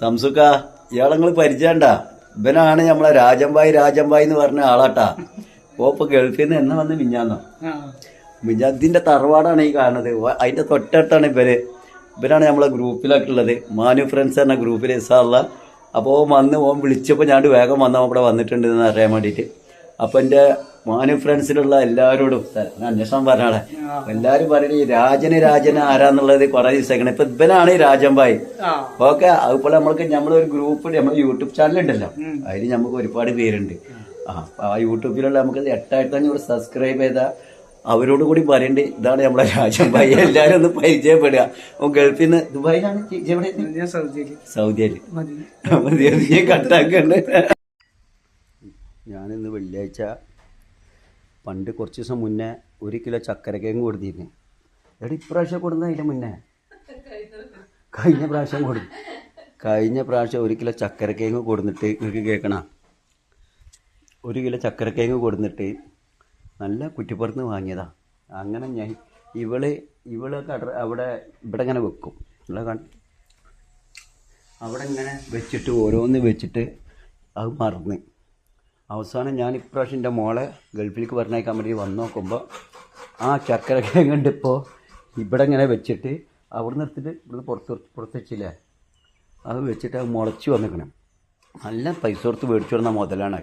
സംസുക്ക ഇയാളങ്ങൾ പരിചയണ്ട. ഇവനാണ് നമ്മളെ രാജംബായി രാജംബായി എന്ന് പറഞ്ഞ ആളാട്ടാ. ഓപ്പ ഗൾഫിൽ നിന്ന് എന്നെ വന്ന് മിഞ്ഞാന്നോ? മിഞ്ഞാദിന്റെ തറവാടാണ് ഈ കാണുന്നത്. അതിന്റെ തൊട്ടടുത്താണ് ഇവർ. ഇവരാണ് നമ്മളെ ഗ്രൂപ്പിലൊക്കെ ഉള്ളത് മാനു ഫ്രണ്ട്സ് എന്ന ഗ്രൂപ്പിൽ ഇസാള്ള അപ്പോൾ ഓൻ വന്ന് ഓൻ വിളിച്ചപ്പോൾ ഞാൻ വേഗം വന്ന ഇവിടെ വന്നിട്ടുണ്ട് എന്ന് അറിയാൻ വേണ്ടിയിട്ട്. അപ്പോൾ എന്റെ മാനു ഫ്രണ്ട്സിലുള്ള എല്ലാവരോടും അന്വേഷണം പറഞ്ഞാളെ. എല്ലാരും പറയുന്നത് ഈ രാജന് രാജന് ആരാന്നുള്ളത് കുറെ ദിവസമാക്കണം ഇപ്പൊ ഇവനാണ് ഈ രാജംബായി ഓക്കെ അതുപോലെ നമ്മൾക്ക് നമ്മളൊരു ഗ്രൂപ്പ് നമ്മുടെ യൂട്യൂബ് ചാനൽ ഉണ്ടല്ലോ. അതിൽ നമുക്ക് ഒരുപാട് പേരുണ്ട്. ആ ആ യൂട്യൂബിലുള്ള നമുക്ക് എട്ടായിരത്തി അഞ്ഞൂറ് സബ്സ്ക്രൈബ് ചെയ്ത അവരോട് കൂടി പറയണ്ട് ഇതാണ് നമ്മളെ രാജംബായി എല്ലാരും ഒന്ന് പരിചയപ്പെടുക. ഗൾഫിൽ നിന്ന് ദുബായിലാണ്. സൗദിയിൽ. സൗദിയിൽ. മതി. മതി, അത് ഞാൻ കട്ടാക്കണ്ട് ഞാനിന്ന് വെള്ളിയാഴ്ച പണ്ട് കുറച്ച് ദിവസം മുന്നേ ഒരു കിലോ ചക്കരക്കേങ്ങ് കൊടുത്തിരുന്നു. എവിടെ ഇപ്രാവശ്യം കൊടുന്ന അതിന്റെ മുന്നേ? കഴിഞ്ഞ പ്രാവശ്യം കൊടുത്തു കഴിഞ്ഞ പ്രാവശ്യം ഒരു കിലോ ചക്കരക്കേങ്ങ് കൊടുത്തിട്ട് നിങ്ങൾക്ക് കേൾക്കണ? ഒരു കിലോ ചക്കരക്കേങ്ങ് കൊടുത്തിട്ട് നല്ല കുറ്റിപ്പുറത്ത് വാങ്ങിയതാ. അങ്ങനെ ഞാൻ ഇവൾ ഇവൾ കട അവിടെ ഇവിടെ ഇങ്ങനെ വെക്കും. ഇവിടെ അവിടെ ഇങ്ങനെ വെച്ചിട്ട് ഓരോന്ന് വെച്ചിട്ട് അത് മറന്ന്. അവസാനം ഞാൻ ഇപ്രാവശ്യം എന്റെ മോളെ ഗൾഫിലേക്ക് പറഞ്ഞേക്കാൻ വേണ്ടി വന്ന് നോക്കുമ്പോൾ ആ ചക്കര കിഴങ്ങുണ്ട് ഇപ്പോൾ ഇവിടെ ഇങ്ങനെ വെച്ചിട്ട് അവിടെ നിർത്തിട്ട് ഇവിടുന്ന് പുറത്ത് പുറത്ത് വെച്ചില്ലേ? അത് വെച്ചിട്ട് അത് മുളച്ച് വന്നിക്കണം. നല്ല പൈസ കൊടുത്ത് മേടിച്ചു വരുന്ന മുതലാണ്.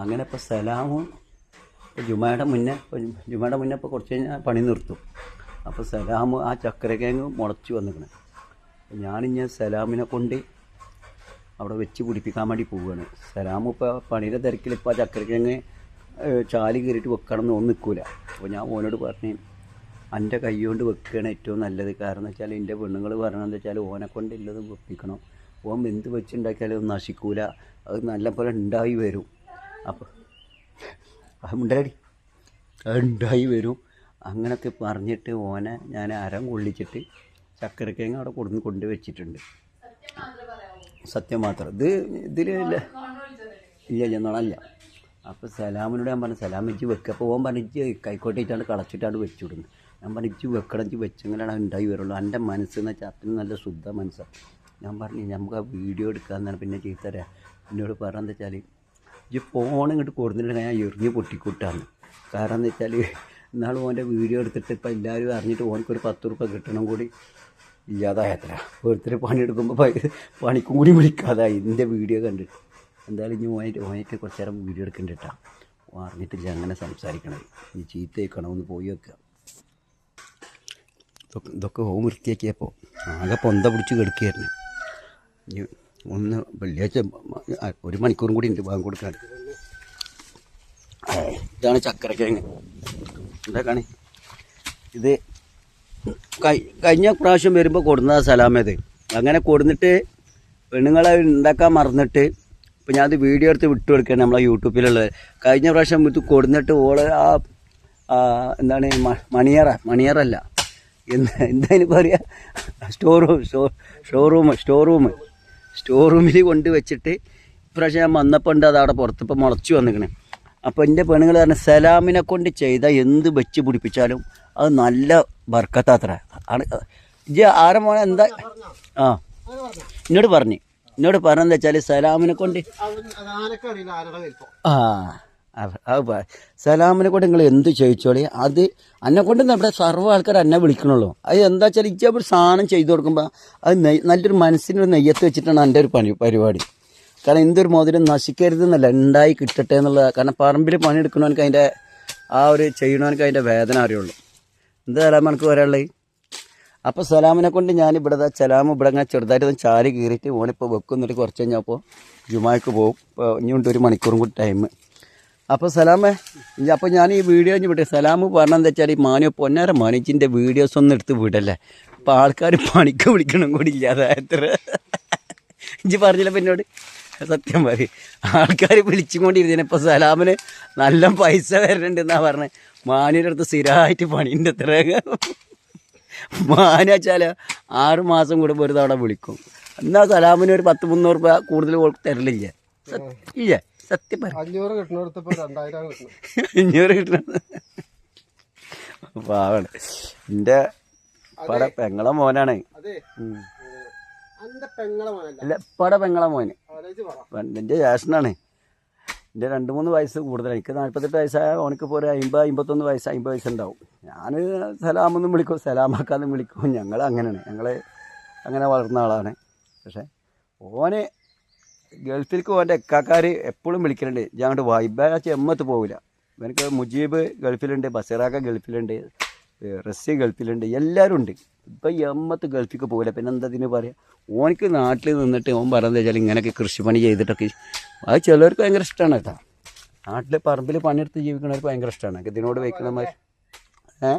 അങ്ങനെ ഇപ്പോൾ സലാമും ജുമയുടെ മുന്നേ ജുമയുടെ മുന്നേ ഇപ്പോൾ കുറച്ച് കഴിഞ്ഞാൽ പണി നിർത്തും. അപ്പോൾ സലാമ് ആ ചക്കര കിഴങ്ങ് മുളച്ച് വന്നിക്കണം. ഞാനിങ്ങനെ സലാമിനെ കൊണ്ട് അവിടെ വെച്ച് പിടിപ്പിക്കാൻ വേണ്ടി പോവുകയാണ് സലാം ഇപ്പോൾ പണിയുടെ തിരക്കിൽ ഇപ്പോൾ ആ ചക്കരക്കിഴങ്ങ് ചാലി കയറിയിട്ട് വെക്കണം എന്ന് ഒന്നും നിൽക്കൂല. അപ്പോൾ ഞാൻ ഓനോട് പറഞ്ഞു എന്റെ കൈ കൊണ്ട് വെക്കുകയാണ് ഏറ്റവും നല്ലത്. കാരണം വെച്ചാൽ എന്റെ പെണ്ണുങ്ങൾ പറയണമെന്ന് വെച്ചാൽ ഓനെ കൊണ്ട് ഉള്ളത് വെപ്പിക്കണം. ഓൻ എന്ത് വെച്ചുണ്ടാക്കിയാലും അത് നശിക്കൂല. അത് നല്ല പോലെ ഉണ്ടായി വരും. അപ്പോൾ ഉണ്ടായി. ഉണ്ടായി വരും. അങ്ങനത്തെ പറഞ്ഞിട്ട് ഓനെ ഞാൻ അരം കൊള്ളിച്ചിട്ട് ചക്കരക്കിഴങ്ങ് അവിടെ കൊടുന്ന് കൊണ്ട് വെച്ചിട്ടുണ്ട്. സത്യം മാത്രം. ഇത് ഇതിൽ ഇല്ല. ചെന്നോളല്ല അപ്പോൾ സലാമിനോട് ഞാൻ പറഞ്ഞു സലാം ഇജ്ജ് വെക്കുക അപ്പോൾ ഓൻ പറഞ്ഞു ഇജ്ജ് കൈക്കോട്ടിട്ടാണ് കളച്ചിട്ടാണ് വെച്ചുവിടുന്നത് ഞാൻ പറഞ്ഞു ഇജ്ജ് വെക്കണം ഇജ്ജ് വെച്ചെങ്കിലാണ് ഉണ്ടായി വരുള്ളൂ. എന്റെ മനസ്സെന്ന് വെച്ചാൽ അത്രയും നല്ല ശുദ്ധ മനസ്സാണ് ഞാൻ പറഞ്ഞു നമുക്ക് ആ വീഡിയോ എടുക്കാമെന്നാണ് പിന്നെ ചെയ്തരാ എന്നോട് പറഞ്ഞെന്ന് വെച്ചാൽ ഈ ഫോൺ ഇങ്ങോട്ട് കൊടുത്തിട്ട് ഞാൻ എറിഞ്ഞ് പൊട്ടിക്കൂട്ടാന്ന്. കാരണം എന്ന് വെച്ചാൽ ഇന്നാൾ ഓന്റെ വീഡിയോ എടുത്തിട്ട് ഇപ്പം എല്ലാവരും അറിഞ്ഞിട്ട് ഓനക്കൊരു പത്ത് റുപ്യ കിട്ടണം കൂടി. ഇല്ലാതായത്ര. ഓരോരുത്തർ പണിയെടുക്കുമ്പോൾ പണിക്കും കൂടി വിളിക്കാതായി. ഇതിന്റെ വീഡിയോ കണ്ടിട്ട് എന്തായാലും ഇനി ഓനായിട്ട് ഓനായിട്ട് കുറച്ച് നേരം വീഡിയോ എടുക്കണ്ടിട്ടാ. അറിഞ്ഞിട്ടില്ല അങ്ങനെ സംസാരിക്കണത്. ഇനി ചീത്ത വയ്ക്കണം ഒന്ന് പോയി വെക്കുക ഇതൊക്കെ ഹോം വൃത്തിയാക്കിയപ്പോൾ ആകെ പൊന്ത പിടിച്ച് കിടക്കുകയായിരുന്നു ഇനി ഒന്ന് വെള്ളിയാഴ്ച ഒരു മണിക്കൂറും കൂടി ഉണ്ട് ബാങ്ക് കൊടുക്കാൻ. ഇതാണ് ചക്കരക്കിഴങ്ങ്. എന്താ കാണി? ഇത് കഴിഞ്ഞ പ്രാവശ്യം വരുമ്പോൾ കൊടുന്ന സലാമേത്. അങ്ങനെ കൊടുന്നിട്ട് പെണ്ണുങ്ങളെ ഉണ്ടാക്കാൻ മറന്നിട്ട് ഇപ്പം ഞാനത് വീഡിയോ എടുത്ത് വിട്ടു കൊടുക്കുകയാണ് നമ്മളെ യൂട്യൂബിലുള്ളത്. കഴിഞ്ഞ പ്രാവശ്യം ഇത് കൊടുന്നിട്ട് ഓൾ ആ എന്താണ് മണിയറ മണിയറല്ല. എന്ത് പറയുക store room showroom store room store റൂമിൽ കൊണ്ട് വെച്ചിട്ട് ഇപ്രാവശ്യം ഞാൻ വന്നപ്പോൾ ഉണ്ട് അത് അവിടെ പുറത്ത് മുളച്ചു മുളച്ച് വന്നിക്കണേ. അപ്പോൾ എന്റെ പെണ്ണുങ്ങൾ പറഞ്ഞ സലാമിനെ കൊണ്ട് ചെയ്ത എന്ത് വെച്ച് പിടിപ്പിച്ചാലും അത് നല്ല ബർക്കത്താത്ര. ആണ് ഇജ്ജ് ആരെ മോനെ എന്താ ആ. എന്നോട് പറഞ്ഞു. എന്നോട് പറഞ്ഞെന്ന് വെച്ചാൽ സലാമിനെ കൊണ്ട് ആ സലാമിനെ കൊണ്ട് നിങ്ങൾ എന്ത് ചോദിച്ചോളി? അത് എന്നെ കൊണ്ട് നമ്മുടെ സർവ ആൾക്കാർ എന്നെ വിളിക്കണുള്ളൂ. അത് എന്താ വെച്ചാൽ ഇജ്ജ ഒരു സാധനം ചെയ്തു കൊടുക്കുമ്പോൾ അത് നല്ലൊരു മനസ്സിനൊരു നെയ്യത്ത് വെച്ചിട്ടാണ് എന്റെ ഒരു പണി പരിപാടി. കാരണം എന്തൊരു മോതിരം നശിക്കരുത് എന്നല്ല ഉണ്ടായി കിട്ടട്ടെ എന്നുള്ളത് കാരണം പറമ്പിൽ പണിയെടുക്കണവനക്ക് അതിന്റെ ആ ഒരു ചെയ്യണവനക്ക് അതിന്റെ വേദന അറിയുള്ളൂ. എന്താ സലാം എനിക്ക് പറയാനുള്ളത് അപ്പോൾ സലാമിനെ കൊണ്ട് ദാ സലാം ഇവിടെ അങ്ങനെ ചെറുതായിട്ട് ചാരി കീറിയിട്ട് ഓനിപ്പോൾ വെക്കുന്നിട്ട് കുറച്ച് കഴിഞ്ഞപ്പോൾ ജുമാക്ക് പോകും ഇപ്പോൾ ഇനിയുണ്ട് ഒരു മണിക്കൂറും കൂടി ടൈം അപ്പോൾ സലാമേ അപ്പോൾ ഞാൻ ഈ വീഡിയോ ഇനി സലാമ് സലാം പറഞ്ഞതെന്ന് വെച്ചാൽ ഈ മാനു പൊന്നാര മാനിച്ചിന്റെ വീഡിയോസ് ഒന്നും എടുത്ത് വിടല്ലേ? അപ്പോൾ ആൾക്കാർ പണിക്ക് വിളിക്കണം കൂടി ഇല്ലാതെ എത്ര ഇഞ്ചി പറഞ്ഞില്ല എന്നോട്? സത്യം പറയും. ആൾക്കാർ വിളിച്ചുകൊണ്ടിരുന്നതിന് ഇപ്പോൾ സലാമിന് നല്ല പൈസ വരുന്നുണ്ട് എന്നാ പറഞ്ഞത് മാനിയുടെ അടുത്ത് സ്ഥിരമായിട്ട് പണിയുണ്ട് എത്ര മാന വെച്ചാൽ ആറ് മാസം കൂടുമ്പോൾ ഒരു തവണ വിളിക്കും. എന്നാൽ സലാമിന് ഒരു പത്ത് മുന്നൂറ് രൂപ കൂടുതൽ തരലില്ല. സത്യം ഇല്ല. സത്യം പറ അഞ്ഞൂറ് കിട്ടണ. അഞ്ഞൂറ് കിട്ടണം. പാവാണ്. എന്റെ പട പെങ്ങളെ മോനാണ്. അതെ. അല്ല ഇപ്പടെ പെങ്ങളെ മോന്. എന്റെ പറ എന്റെ രണ്ടു ജേഷനാണ് എന്റെ രണ്ട് മൂന്ന് വയസ്സ് കൂടുതൽ എനിക്ക് നാൽപ്പത്തെട്ട് വയസ്സായ ഓനക്ക് ഇപ്പോൾ ഒരു അമ്പത് അമ്പത്തൊന്ന് വയസ്സ് അമ്പത് വയസ്സുണ്ടാവും. ഞാൻ സലാമെന്നും വിളിക്കും സലാമാക്കാന്നും വിളിക്കും. ഞങ്ങൾ അങ്ങനെയാണ്. ഞങ്ങൾ അങ്ങനെ വളർന്ന ആളാണ്. പക്ഷേ ഓന് ഗൾഫിലേക്ക് ഓന്റെ എക്കാക്കാർ എപ്പോഴും വിളിക്കലുണ്ട്. ഞാൻ അങ്ങോട്ട് വൈബാ ചെമ്മത്ത് പോവില്ല എനിക്ക് മുജീബ് ഗൾഫിലുണ്ട് ബസീറാക്ക ഗൾഫിലുണ്ട് റസ്സി ഗൾഫിലുണ്ട് എല്ലാവരും ഉണ്ട്. ഇപ്പം ഈ എമ്മത്ത് ഗൾഫിക്ക് പോകില്ല പിന്നെ എന്താ ഇതിന് പറയുക ഓനിക്ക് നാട്ടിൽ നിന്നിട്ട് ഓൻ പറയുന്നത് വെച്ചാൽ ഇങ്ങനെയൊക്കെ കൃഷിപ്പണി ചെയ്തിട്ടൊക്കെ അത് ചിലർക്ക് ഭയങ്കര ഇഷ്ടമാണ് കേട്ടോ. നാട്ടിൽ പറമ്പിൽ പണിയെടുത്ത് ജീവിക്കുന്നവർക്ക് ഭയങ്കര ഇഷ്ടമാണ് ഇതിനോട് വയ്ക്കണമാർ ഏ?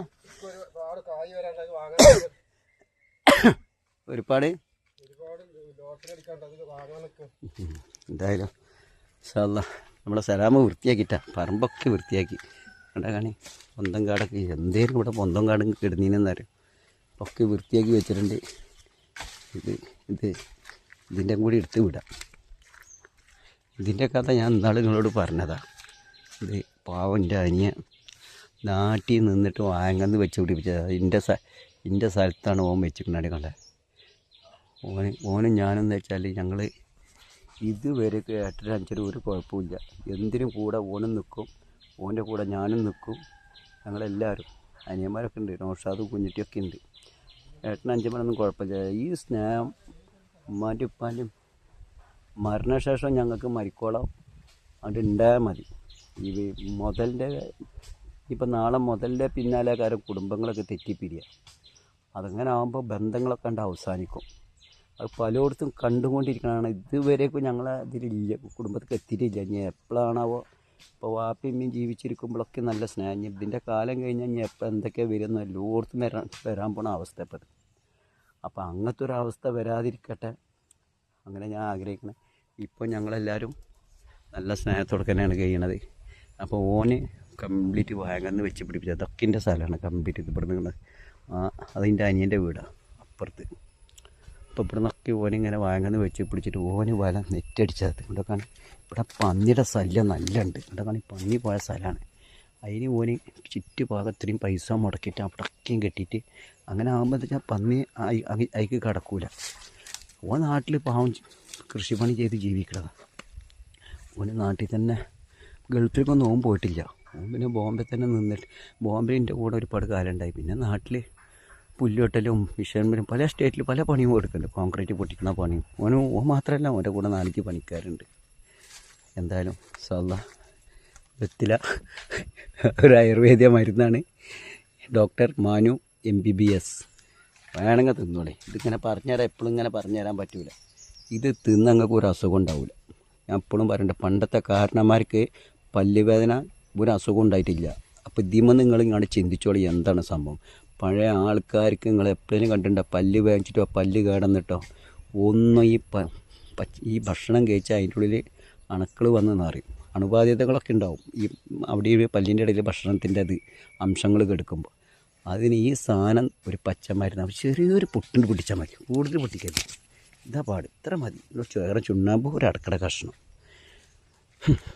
ഒരുപാട്? എന്തായാലും ഇൻഷാല്ലാ നമ്മളെ സലാമ് വൃത്തിയാക്കിട്ടാ പറമ്പൊക്കെ വൃത്തിയാക്കി. കണ്ടാ കാണി? പൊന്തം കാടൊക്കെ. എന്തേലും ഇവിടെ പൊന്തം കാടും കിടന്നീനെന്നറിയും ഒക്കെ വൃത്തിയാക്കി വെച്ചിട്ടുണ്ട്. ഇത് ഇത് ഇതിന്റെ കൂടി എടുത്ത് വിടാം. ഇതിന്റെ കഥ ഞാൻ ഇന്നാൾ നിങ്ങളോട് പറഞ്ഞതാണ് ഇത് പാവന്റെ അനിയ നാട്ടിൽ നിന്നിട്ട് വാങ്ങന്ന് വെച്ച് പിടിപ്പിച്ചത്. എന്റെ സ്ഥ എന്റെ സ്ഥലത്താണ് ഓൻ വെച്ചിട്ടുണ്ടായി കണ്ടേ. ഓന് ഓനും ഞാനെന്ന് വെച്ചാൽ ഞങ്ങൾ ഇതുവരെ എട്ടര അഞ്ചര ഒരു കുഴപ്പമില്ല എന്തിനും കൂടെ ഓനും നിൽക്കും ഓന്റെ കൂടെ ഞാനും നിൽക്കും ഞങ്ങളെല്ലാവരും അനിയന്മാരൊക്കെ ഉണ്ട് നോഷാദും കുഞ്ഞിട്ടിയൊക്കെ ഉണ്ട്. ഏട്ടൻ അഞ്ചമ്മനൊന്നും കുഴപ്പമില്ല. ഈ സ്നേഹം ഉമ്മാന്റെ ഉപ്പാന്റെയും മരണശേഷം ഞങ്ങൾക്ക് മരിക്കോളം. അത് ഉണ്ടായാൽ മതി. ഈ മുതലിന്റെ ഇപ്പം നാളെ മുതലിന്റെ പിന്നാലെ കാര്യം കുടുംബങ്ങളൊക്കെ തെറ്റിപ്പിരിയ. അതങ്ങനെ ആകുമ്പോൾ ബന്ധങ്ങളൊക്കെ ഉണ്ട് അവസാനിക്കും. അത് പലയിടത്തും കണ്ടുകൊണ്ടിരിക്കണതാണ്. ഇതുവരേക്കും ഞങ്ങളെ ഇതിലില്ല. കുടുംബത്തിൽ എത്തിയിട്ടില്ല. ഇനി എപ്പോഴാണാവോ ഇപ്പോൾ വാപ്പിയമ്മയും ജീവിച്ചിരിക്കുമ്പോഴൊക്കെ നല്ല സ്നേഹം. ഇതിന്റെ കാലം കഴിഞ്ഞാൽ ഇനി എപ്പോൾ എന്തൊക്കെ വരുന്നു എല്ലായിടത്തും വരാൻ വരാൻ പോണ അവസ്ഥ ഇപ്പം ഇത്. അപ്പോൾ അങ്ങനത്തെ ഒരവസ്ഥ വരാതിരിക്കട്ടെ. അങ്ങനെ ഞാൻ ആഗ്രഹിക്കണേ. ഇപ്പോൾ ഞങ്ങളെല്ലാവരും നല്ല സ്നേഹത്തോടെ തന്നെയാണ് കഴിയണത്. അപ്പോൾ ഓന് കംപ്ലീറ്റ് വാങ്ങന്ന് വെച്ച് പിടിപ്പിച്ചത് അതൊക്കെ സ്ഥലമാണ് കംപ്ലീറ്റ് ഇത് ഇവിടെ നിന്ന് അതിന്റെ അനിയന്റെ വീടാണ് അപ്പുറത്ത്. അപ്പോൾ ഇവിടെ നിന്നൊക്കെ ഓനിങ്ങനെ വാങ്ങന്ന് വെച്ച് പിടിച്ചിട്ട് ഓന് വല നെറ്റടിച്ചത് ഇവിടെക്കാണ് ഇവിടെ പന്നിയുടെ ശല്യം നല്ലുണ്ട്. ഉണ്ട് ഇവിടെക്കാണ് പന്നി പോയ സ്ഥലമാണ്. അതിന് ഓന് ചുറ്റുഭാഗം ഇത്രയും പൈസ മുടക്കിയിട്ട് അവിടേക്കും കെട്ടിയിട്ട് അങ്ങനെ ആകുമ്പോൾ എന്താ പന്നി അതിക്ക് കിടക്കൂല. ഓൻ നാട്ടിൽ പാവം കൃഷിപ്പണി ചെയ്ത് ജീവിക്കണതാണ് ഓന് നാട്ടിൽ തന്നെ ഗൾഫിലേക്കൊന്നും ഓൻ പോയിട്ടില്ല. ഓൻ പിന്നെ ബോംബെ തന്നെ നിന്നിട്ട് ബോംബെ എന്റെ കൂടെ ഒരുപാട് കാലം ഉണ്ടായി. പിന്നെ നാട്ടിൽ പുല്ലുവെട്ടലും മിഷൻമരും പല സ്റ്റേറ്റിൽ പല പണിയും കൊടുക്കുന്നുണ്ട്. കോൺക്രീറ്റ് പൊട്ടിക്കുന്ന പണിയും. ഓന് ഓൻ മാത്രമല്ല ഓന്റെ കൂടെ നാലഞ്ച് പണിക്കാരുണ്ട്. എന്തായാലും സല്ല വെത്തില ഒരു ആയുർവേദ മരുന്നാണ്. Doctor Manu M B B S വേണമെങ്കിൽ തിന്നോളെ. ഇതിങ്ങനെ പറഞ്ഞുതരാം എപ്പോഴും ഇങ്ങനെ പറഞ്ഞുതരാൻ പറ്റൂല. ഇത് തിന്ന് ഒരു അസുഖം ഉണ്ടാവില്ല ഞാൻ എപ്പോഴും പറയണ്ട പണ്ടത്തെ കാരണന്മാർക്ക് പല്ലുവേദന ഒരു അസുഖം ഉണ്ടായിട്ടില്ല. അപ്പോൾ ഇതിമ നിങ്ങൾ ഇങ്ങോട്ട് ചിന്തിച്ചോളി എന്താണ് സംഭവം? പഴയ ആൾക്കാർക്ക് നിങ്ങൾ എപ്പോഴും കണ്ടിട്ടുണ്ടോ പല്ല് വേവിച്ചിട്ടോ പല്ല് കേടന്നിട്ടോ? ഒന്നും ഈ ഈ ഭക്ഷണം കഴിച്ചാൽ അതിന്റെ ഉള്ളിൽ അണുക്കൾ വന്ന് നിറയും അണുബാധ്യതകളൊക്കെ ഉണ്ടാവും. ഈ അവിടെ ഈ പല്ലിന്റെ ഇടയിൽ ഭക്ഷണത്തിന്റെ അത് അംശങ്ങൾ കെടുക്കുമ്പോൾ. അതിന് ഈ സാധനം ഒരു പച്ചമരുന്ന് ചെറിയൊരു പൊട്ടിന് പൊട്ടിച്ചാൽ മതി. കൂടുതൽ പൊട്ടിക്കരുത്. ഇതാ പാട്. ഇത്ര മതി. വേറെ ചുണ്ണാമ്പ് ഒരു അടക്കട കഷ്ണം.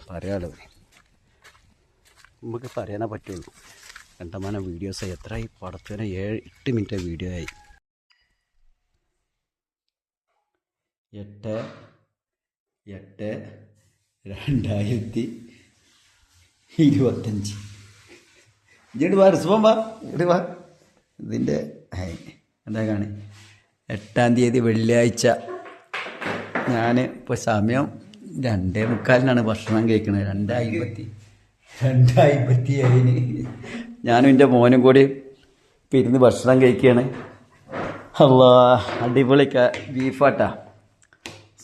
പറയാലോ നമുക്ക് പറയാനേ പറ്റുള്ളൂ. കണ്ടമാനം വീഡിയോസ് എത്ര ഈ പടത്തിന് ഏഴ് എട്ട് മിനിറ്റ് വീഡിയോ ആയി. എട്ട് എട്ട് രണ്ടായിരത്തി ഇരുപത്തഞ്ച്. ഇങ്ങോട്ട് വാ റിസ്വം വാ. ഇങ്ങോട്ട് വാ. ഇതിന്റെ എന്താ കാണി എട്ടാം തീയതി വെള്ളിയാഴ്ച. ഞാൻ ഇപ്പോൾ സമയം രണ്ടേ മുക്കാലിനാണ് ഭക്ഷണം കഴിക്കുന്നത് രണ്ടായിരത്തി രണ്ടായിരത്തി ഏഴിന് ഞാനും എന്റെ മോനും കൂടി ഇപ്പം ഇരുന്ന് ഭക്ഷണം കഴിക്കുകയാണ് അള്ളാ അടിപൊളിക്ക ബീഫാട്ടാ.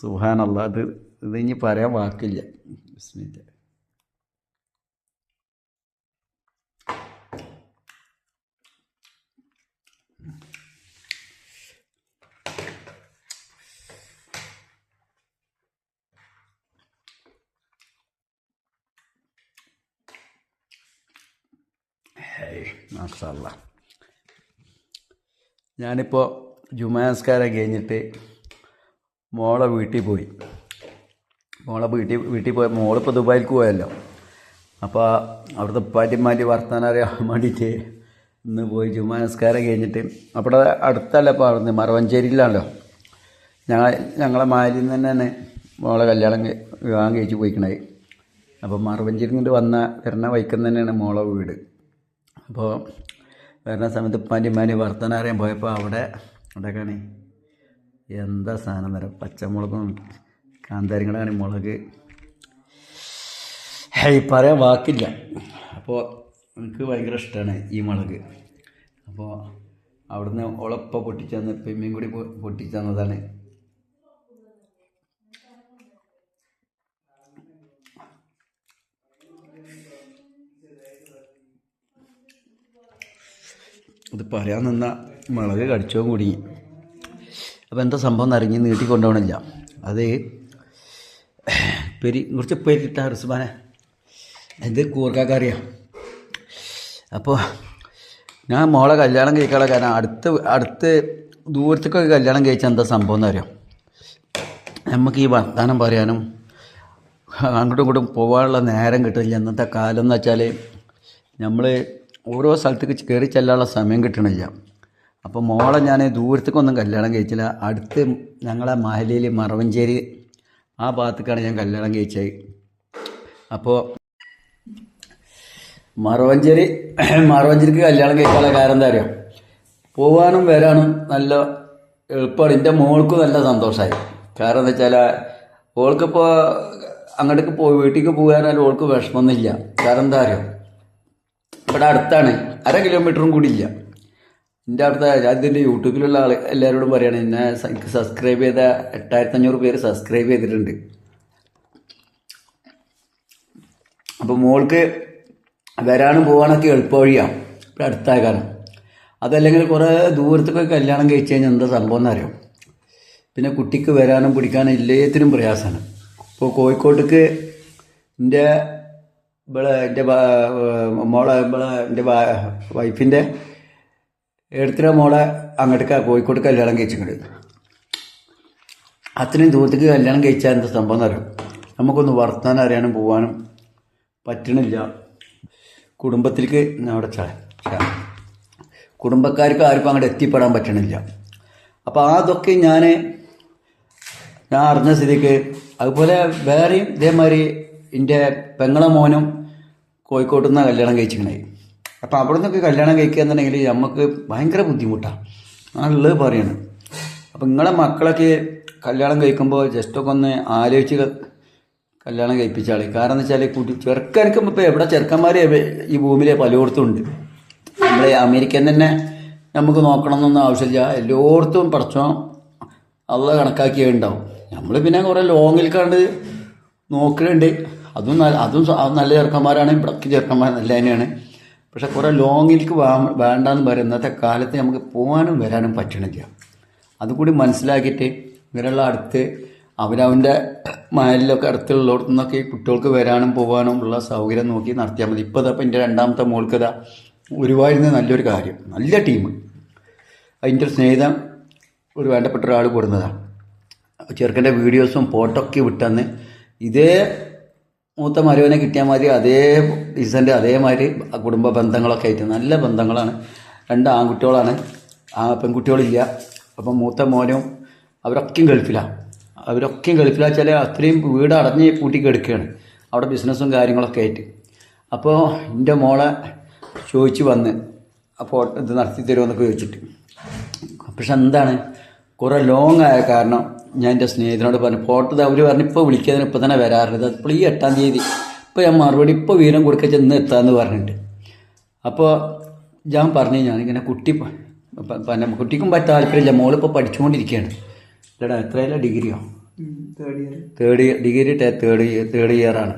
സുഹാനല്ല അത് ഇത് ഇനി പറയാൻ വാക്കില്ല. ബിസ്മില്ലാ. ഞാനിപ്പോൾ ജുമാസ്കാരം കഴിഞ്ഞിട്ട് മോളെ വീട്ടിൽ പോയി. മോളെ വീട്ടിൽ വീട്ടിൽ പോയ മോളിപ്പോൾ ദുബായിലേക്ക് പോയല്ലോ. അപ്പോൾ അവിടുത്തെ ഉപ്പാറ്റിമാറ്റി വർത്താനം അറിയാൻ വേണ്ടിയിട്ട് ഇന്ന് പോയി ജുമാസ്കാരം കഴിഞ്ഞിട്ട് അവിടെ അടുത്തല്ല പറഞ്ഞത് മറവഞ്ചേരിയിലാണല്ലോ. ഞങ്ങൾ ഞങ്ങളെ മാലിൽ നിന്ന് തന്നെയാണ് മോളെ കല്യാണം വിവാഹം കഴിച്ച് പോയിക്കണത്. അപ്പോൾ മറവഞ്ചേരി കൊണ്ട് വന്ന വരുന്ന വൈക്കം തന്നെയാണ് മോളെ വീട്. അപ്പോൾ വരുന്ന സമയത്ത് ഉപ്പാന്റെ ഉമ്മാന്റെ അറിയാൻ പോയപ്പോൾ അവിടെ അവിടെയൊക്കെയാണ്. എന്താ സാധനം തരാം പച്ചമുളകും കാന്താരികളാണ് മുളക്. ഹേയ് പറയാൻ വാക്കില്ല. അപ്പോൾ എനിക്ക് ഭയങ്കര ഇഷ്ടമാണ് ഈ മുളക്. അപ്പോൾ അവിടുന്ന് ഉളപ്പ പൊട്ടിച്ചന്ന് പെമ്മയും കൂടി പൊട്ടിച്ചന്നതാണ്. ഇത് പറയാൻ നിന്ന മുളക് കടിച്ചോ കുടുങ്ങി. അപ്പോൾ എന്താ സംഭവം നിറങ്ങി നീട്ടി കൊണ്ടുപോകണില്ല. അത് പെരി കുറച്ച് പെരിട്ട റിസ്മാനെ ഇത് കൂർക്കാക്കറിയാം. അപ്പോൾ ഞാൻ മോളെ കല്യാണം കഴിക്കാനുള്ള കാരണം അടുത്ത് അടുത്ത് ദൂരത്തേക്കൊക്കെ കല്യാണം കഴിച്ചാൽ എന്താ സംഭവം എന്ന് അറിയാം. നമുക്ക് ഈ വർത്തമാനം പറയാനും അങ്ങോട്ടും ഇങ്ങോട്ടും പോകാനുള്ള നേരം കിട്ടുന്നില്ല ഇന്നത്തെ കാലം എന്ന് വെച്ചാൽ നമ്മൾ ഓരോ സ്ഥലത്തേക്ക് കയറി ചെല്ലാനുള്ള സമയം കിട്ടണില്ല. അപ്പോൾ മോളെ ഞാൻ ദൂരത്തേക്കൊന്നും കല്യാണം കഴിച്ചില്ല. അടുത്ത് ഞങ്ങളെ മഹലയിൽ മറവഞ്ചേരി ആ ഭാഗത്തേക്കാണ് ഞാൻ കല്യാണം കഴിച്ചത്. അപ്പോൾ മറവഞ്ചേരി മറവഞ്ചേരിക്ക് കല്യാണം കഴിക്കാനുള്ള കാരണം എന്താ അറിയാം? പോവാനും വരാനും നല്ല എളുപ്പമാണ് എന്റെ മോൾക്ക് നല്ല സന്തോഷമായി കാരണം എന്താ വെച്ചാൽ ഓൾക്കിപ്പോൾ അങ്ങോട്ടേക്ക് പോയി വീട്ടിലേക്ക് പോകാനാലും ഓൾക്ക് വിഷമമൊന്നുമില്ല. കാരണം എന്താ അറിയാം? ഇവിടെ അടുത്താണ്. അര കിലോമീറ്ററും കൂടി ഇല്ല. എന്റെ അടുത്ത അതിന്റെ യൂട്യൂബിലുള്ള ആൾ എല്ലാവരോടും പറയണം എന്നെ സബ്സ്ക്രൈബ് ചെയ്ത എട്ടായിരത്തി അഞ്ഞൂറ് പേര് സബ്സ്ക്രൈബ് ചെയ്തിട്ടുണ്ട്. അപ്പോൾ മോൾക്ക് വരാനും പോകാനൊക്കെ എളുപ്പ വഴിയാണ് ഇവിടെ അടുത്തായ കാരണം അതല്ലെങ്കിൽ കുറേ ദൂരത്തൊക്കെ കല്യാണം കഴിച്ചു കഴിഞ്ഞാൽ എന്താ സംഭവം എന്നറിയാം? പിന്നെ കുട്ടിക്ക് വരാനും പിടിക്കാനും എല്ലാത്തിനും പ്രയാസമാണ് ഇപ്പോൾ കോഴിക്കോട്ടേക്ക് എന്റെ ഇവിടെ എന്റെ മോളെ ഇവിടെ എന്റെ വൈഫിന്റെ എടുത്തിര മോളെ അങ്ങോട്ടേക്ക് കോഴിക്കോട് കല്യാണം കഴിച്ചിട്ടുണ്ട് അത്രയും ദൂരത്തേക്ക് കല്യാണം കഴിച്ചാൽ എന്താ സംഭവം എന്നറിയാം നമുക്കൊന്ന് വർത്താനം അറിയാനും പോകാനും പറ്റണില്ല. കുടുംബത്തിലേക്ക് അവിടെ ചാ. കുടുംബക്കാർക്ക് ആർക്കും അങ്ങോട്ട് എത്തിപ്പെടാൻ പറ്റണില്ല. അപ്പോൾ അതൊക്കെ ഞാൻ ഞാൻ അറിഞ്ഞ സ്ഥിതിക്ക് അതുപോലെ വേറെയും ഇതേമാതിരി എന്റെ പെങ്ങളെ മോനും കോഴിക്കോട്ട് നിന്നാണ് കല്യാണം കഴിച്ചിരിക്കണേ അപ്പോൾ അവിടെ നിന്നൊക്കെ കല്യാണം കഴിക്കുക എന്നുണ്ടെങ്കിൽ നമുക്ക് ഭയങ്കര ബുദ്ധിമുട്ടാണ് ഉള്ളത് പറയണം അപ്പം നിങ്ങളെ മക്കളൊക്കെ കല്യാണം കഴിക്കുമ്പോൾ ജസ്റ്റൊക്കെ ഒന്ന് ആലോചിച്ച് കല്യാണം കഴിപ്പിച്ചാളി കാരണം എന്ന് വെച്ചാൽ കുട്ടി ചെറുക്കനക്ക് ഇപ്പോൾ എവിടെ ചെറുക്കന്മാർ ഈ ഭൂമിയിലെ പലയിടത്തും ഉണ്ട്. നമ്മളെ അമേരിക്കൻ തന്നെ നമുക്ക് നോക്കണം എന്നൊന്നും ആവശ്യമില്ല. എല്ലായിടത്തും പഠിച്ചോ അള്ള കണക്കാക്കിയേ ഉണ്ടാവും. നമ്മൾ പിന്നെ കുറേ ലോങ്ങിൽ കണ്ട് നോക്കുന്നുണ്ട് അതും അതും നല്ല ചെറുക്കന്മാരാണ്. ഇവിടെ ചെറുക്കന്മാർ നല്ല തന്നെയാണ്. പക്ഷെ കുറേ ലോങ്ങിലേക്ക് വേണ്ടെന്ന് പറയും ഇന്നത്തെ കാലത്ത് നമുക്ക് പോകാനും വരാനും പറ്റണില്ല. അതുകൂടി മനസ്സിലാക്കിയിട്ട് ഇങ്ങനെയുള്ള അടുത്ത് അവരവന്റെ മയലിലൊക്കെ അടുത്തുള്ളിടത്തു നിന്നൊക്കെ കുട്ടികൾക്ക് വരാനും പോകാനും ഉള്ള സൗകര്യം നോക്കി നടത്തിയാൽ മതി. ഇപ്പോൾ ഇതപ്പോൾ എന്റെ രണ്ടാമത്തെ മോൾക്കതാ ഒരുപാട് നല്ലൊരു കാര്യം. നല്ല ടീം അതിന്റെ സ്നേഹിതം ഒരു വേണ്ടപ്പെട്ട ഒരാൾ കൊടുന്നതാണ് ചെറുക്കന്റെ വീഡിയോസും ഫോട്ടോ ഒക്കെ വിട്ടെന്ന് ഇതേ മൂത്ത മരുവനെ കിട്ടിയ മാതിരി അതേ ഡീസന്റ് അതേമാതിരി കുടുംബ ബന്ധങ്ങളൊക്കെ ആയിട്ട് നല്ല ബന്ധങ്ങളാണ്. രണ്ട് ആൺകുട്ടികളാണ്. ആ പെൺകുട്ടികളില്ല. അപ്പം മൂത്ത മോനും അവരൊക്കെയും ഗൾഫിലാണ് അവരൊക്കെയും ഗൾഫിലാ വെച്ചാൽ അത്രയും വീട് അടഞ്ഞ് പൂട്ടി കിടക്കുകയാണ് അവിടെ ബിസിനസ്സും കാര്യങ്ങളൊക്കെ ആയിട്ട്. അപ്പോൾ എന്റെ മോളെ ചോദിച്ച് വന്ന് അപ്പോൾ ഇത് നടത്തി തരുമെന്നൊക്കെ ചോദിച്ചിട്ട്. പക്ഷെ എന്താണ്? കുറേ ലോങ് ആയ കാരണം ഞാൻ എന്റെ സ്നേഹിതനോട് പറഞ്ഞു ഫോട്ടോ അവർ പറഞ്ഞു ഇപ്പോൾ വിളിക്കാതിന് ഇപ്പോൾ തന്നെ വരാറുണ്ട്. അപ്പോൾ ഈ എട്ടാം തീയതി. ഇപ്പോൾ ഞാൻ മറുപടി ഇപ്പോൾ വീരം കൊടുക്കുക ചെന്ന് എത്താമെന്ന് പറഞ്ഞിട്ടുണ്ട്. അപ്പോൾ ഞാൻ പറഞ്ഞു ഞാൻ ഇങ്ങനെ കുട്ടി പിന്നെ കുട്ടിക്കും പറ്റ താല്പര്യമില്ല. മോളിപ്പോൾ പഠിച്ചുകൊണ്ടിരിക്കുകയാണ്. ഇല്ലടാ എത്രയല്ല ഡിഗ്രിയോ? Third year third year degree third year third ഇയറാണ്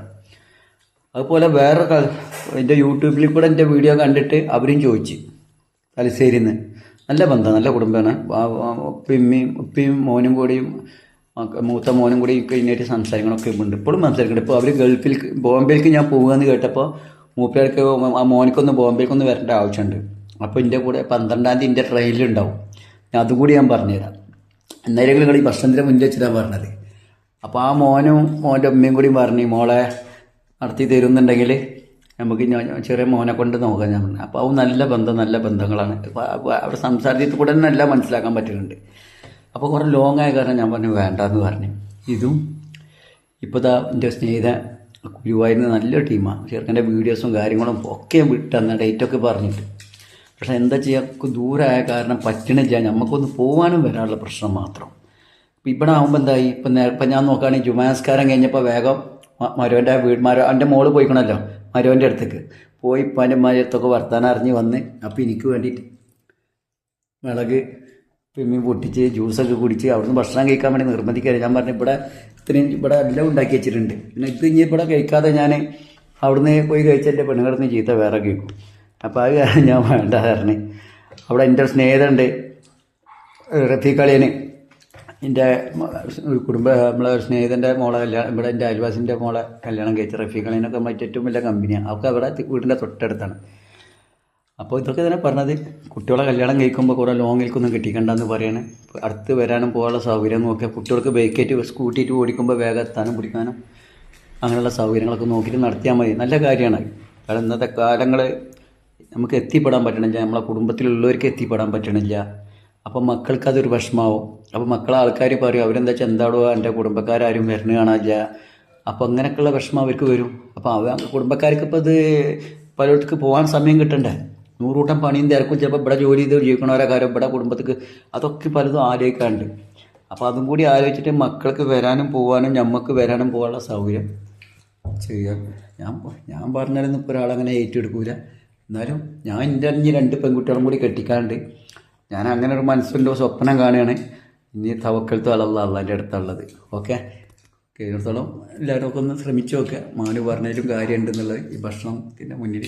അതുപോലെ വേറെ എന്റെ യൂട്യൂബിൽ കൂടെ എന്റെ വീഡിയോ കണ്ടിട്ട് അവരും ചോദിച്ചു തലശ്ശേരിയിൽ നിന്ന് നല്ല ബന്ധം നല്ല കുടുംബമാണ്. ഉപ്പിമ്മയും ഉപ്പിയും മോനും കൂടിയും മൂത്ത മോനും കൂടി കഴിഞ്ഞിട്ട് സംസാരങ്ങളൊക്കെ ഉണ്ട്. ഇപ്പോഴും സംസാരിക്കുന്നുണ്ട്. ഇപ്പോൾ അവർ ഗൾഫിൽ ബോംബെയിലേക്ക് ഞാൻ പോകുകയെന്ന് കേട്ടപ്പോൾ മൂപ്പേർക്ക് ആ മോനിക്കൊന്ന് ബോംബെയിലേക്കൊന്ന് വരേണ്ട ആവശ്യമുണ്ട്. അപ്പോൾ എന്റെ കൂടെ പന്ത്രണ്ടാം തീയതി എന്റെ ട്രെയിനിലുണ്ടാവും ഞാൻ അതുകൂടി ഞാൻ പറഞ്ഞുതരാം. എന്നാലും നിങ്ങൾ ഈ ഭക്ഷണത്തിന്റെ മുന്നിൽ വെച്ചിട്ടാണ് പറഞ്ഞത്. അപ്പോൾ ആ മോനും മോന്റെ ഉമ്മയും കൂടി പറഞ്ഞു മോളെ നടത്തി തരുന്നുണ്ടെങ്കിൽ നമുക്ക് ചെറിയ മോനെ കൊണ്ട് നോക്കാം ഞാൻ അപ്പോൾ അവ നല്ല ബന്ധം നല്ല ബന്ധങ്ങളാണ്. അവിടെ സംസാരിച്ചിട്ട് കൂടെ തന്നെ എല്ലാം മനസ്സിലാക്കാൻ പറ്റുന്നുണ്ട്. അപ്പോൾ കുറേ ലോങ് ആയ കാരണം ഞാൻ പറഞ്ഞു വേണ്ടെന്ന് പറഞ്ഞു. ഇതും ഇപ്പോൾ ദാ എന്റെ സ്നേഹിത കുരുവായിരുന്ന നല്ല ടീമാണ് ചെറുക്കന്റെ വീഡിയോസും കാര്യങ്ങളും ഒക്കെ വിട്ടെന്ന ഡേറ്റൊക്കെ പറഞ്ഞിട്ട്. പക്ഷെ എന്താ ചെയ്യുക ദൂരമായ കാരണം പറ്റണില്ല. നമുക്കൊന്ന് പോകാനും വരാനുള്ള പ്രശ്നം മാത്രം. ഇപ്പം ഇവിടെ ആകുമ്പോൾ എന്തായി? ഇപ്പം നേരം ഇപ്പം ഞാൻ നോക്കുകയാണെങ്കിൽ ജുമാസ്കാരം കഴിഞ്ഞപ്പോൾ വേഗം മരുവന്റെ വീട് മര എന്റെ മോൾ പോയിക്കണല്ലോ. മരുവന്റെ അടുത്തേക്ക്. പോയി ഇപ്പം ഉമ്മാന്റെ അടുത്തൊക്കെ വർത്താനം അറിഞ്ഞ് വന്ന് അപ്പം എനിക്ക് വേണ്ടിയിട്ട് വിളക്ക് പിമ്മി പൊട്ടിച്ച് ജ്യൂസൊക്കെ കുടിച്ച് അവിടുന്ന് ഭക്ഷണം കഴിക്കാൻ വേണ്ടി നിർബന്ധിക്കരുത് ഞാൻ പറഞ്ഞു ഇവിടെ ഇത്രയും ഇവിടെ എല്ലാം ഉണ്ടാക്കി വെച്ചിട്ടുണ്ട്. പിന്നെ ഇത് ഇനി ഇവിടെ കഴിക്കാതെ ഞാൻ അവിടുന്ന് പോയി കഴിച്ച എന്റെ ചീത്ത വേറെ കേൾക്കും. അപ്പോൾ അത് കാരണം ഞാൻ വേണ്ട കാരണം അവിടെ എന്റെ ഒരു സ്നേഹിതമുണ്ട് റഫീഖളിയന് എന്റെ ഒരു കുടുംബ നമ്മളെ സ്നേഹിതന്റെ മോളെ കല്യാണം ഇവിടെ എന്റെ അയൽവാസിന്റെ മോളെ കല്യാണം കഴിച്ച റഫീഖളിനൊക്കെ മറ്റേ ഏറ്റവും വലിയ കമ്പനിയാണ് അവർക്ക് അവിടെ വീടിന്റെ തൊട്ടടുത്താണ്. അപ്പോൾ ഇതൊക്കെ തന്നെ പറഞ്ഞത് കുട്ടികളെ കല്യാണം കഴിക്കുമ്പോൾ കുറേ ലോങ്ങിൽക്കൊന്നും കിട്ടിക്കണ്ടെന്ന് പറയണേ. അടുത്ത് വരാനും പോകാനുള്ള സൗകര്യം നോക്കുക കുട്ടികൾക്ക് ബൈക്കേറ്റ് സ്കൂട്ടിയിട്ട് ഓടിക്കുമ്പോൾ വേഗം എത്താനും പിടിക്കാനും അങ്ങനെയുള്ള സൗകര്യങ്ങളൊക്കെ നോക്കിയിട്ട് നടത്തിയാൽ മതി. നല്ല കാര്യമാണ്. കാരണം ഇന്നത്തെ കാലങ്ങൾ നമുക്ക് എത്തിപ്പെടാൻ പറ്റണില്ല. നമ്മളെ കുടുംബത്തിലുള്ളവർക്ക് എത്തിപ്പെടാൻ പറ്റണില്ല. അപ്പം മക്കൾക്കതൊരു വിഷമാവും. അപ്പോൾ മക്കളെ ആൾക്കാർ പറയും അവരെന്താ വെച്ചാൽ എന്താടോ എന്റെ കുടുംബക്കാരും വരണ കാണാനില്ല. അപ്പോൾ അങ്ങനെയൊക്കെയുള്ള വിഷമം അവർക്ക് വരും. അപ്പോൾ അവ കുടുംബക്കാർക്ക് ഇപ്പോൾ ഇത് പലയിടത്തേക്ക് പോകാൻ സമയം കിട്ടണ്ടേ? നൂറൂട്ടം പണിയും തിരക്കും ചിലപ്പോൾ ഇവിടെ ജോലി ചെയ്ത് ജീവിക്കണവരെ കാര്യം ഇവിടെ കുടുംബത്തേക്ക് അതൊക്കെ പലതും ആലോചിക്കാറുണ്ട് അപ്പോൾ അതും കൂടി ആലോചിച്ചിട്ട് മക്കൾക്ക് വരാനും പോകാനും ഞമ്മക്ക് വരാനും പോകാനുള്ള സൗകര്യം ചെയ്യാം. ഞാൻ ഞാൻ പറഞ്ഞാലൊന്നും ഇപ്പോൾ ഒരാളങ്ങനെ ഏറ്റെടുക്കൂല. എന്നാലും ഞാൻ എന്റെ അഞ്ഞ് രണ്ട് പെൺകുട്ടികളും കൂടി കെട്ടിക്കാണ്ട് ഞാൻ അങ്ങനെ ഒരു മനസ്സിന്റെ സ്വപ്നം കാണുകയാണ്. ഇനി തവക്കലത്ത് അല്ല അള്ളാന്റെ അടുത്തുള്ളത് ഓക്കെ? കഴിഞ്ഞിടത്തോളം എല്ലാവരും ഒക്കെ ഒന്ന് ശ്രമിച്ചു നോക്കുക മാനു പറഞ്ഞതിലും കാര്യമുണ്ടെന്നുള്ളത് ഈ ഭക്ഷണത്തിന്റെ മുന്നിൽ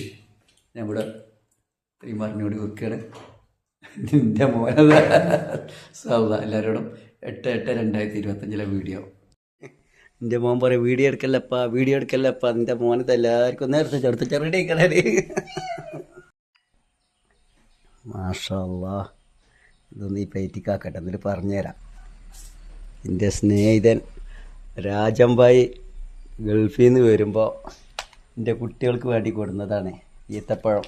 ഞാൻ ഇവിടെ ഇത്രയും പറഞ്ഞുകൂടി വെക്കുകയാണ് നിന്റെ മോനത്. സൗദ എല്ലാവരോടും എട്ട് എട്ട് രണ്ടായിരത്തി ഇരുപത്തഞ്ചിലെ വീഡിയോ. എന്റെ മോൻ പറയും വീഡിയോ എടുക്കല്ലപ്പാ വീഡിയോ എടുക്കല്ലപ്പാ. നിന്റെ മോനത് എല്ലാവർക്കും നേരത്തെ ചെറുത്ത് ചെറുടി കളി മാഷല്ലാ ഇതൊന്ന് ഈ പ്ലേറ്റിക്കാക്കട്ടെ എന്നിട്ട് പറഞ്ഞുതരാം. എന്റെ സ്നേഹിതൻ രാജംബായി ഗൾഫിൽ നിന്ന് വരുമ്പോൾ എന്റെ കുട്ടികൾക്ക് വേണ്ടി കൊടുന്നതാണ് ഈത്തപ്പഴം.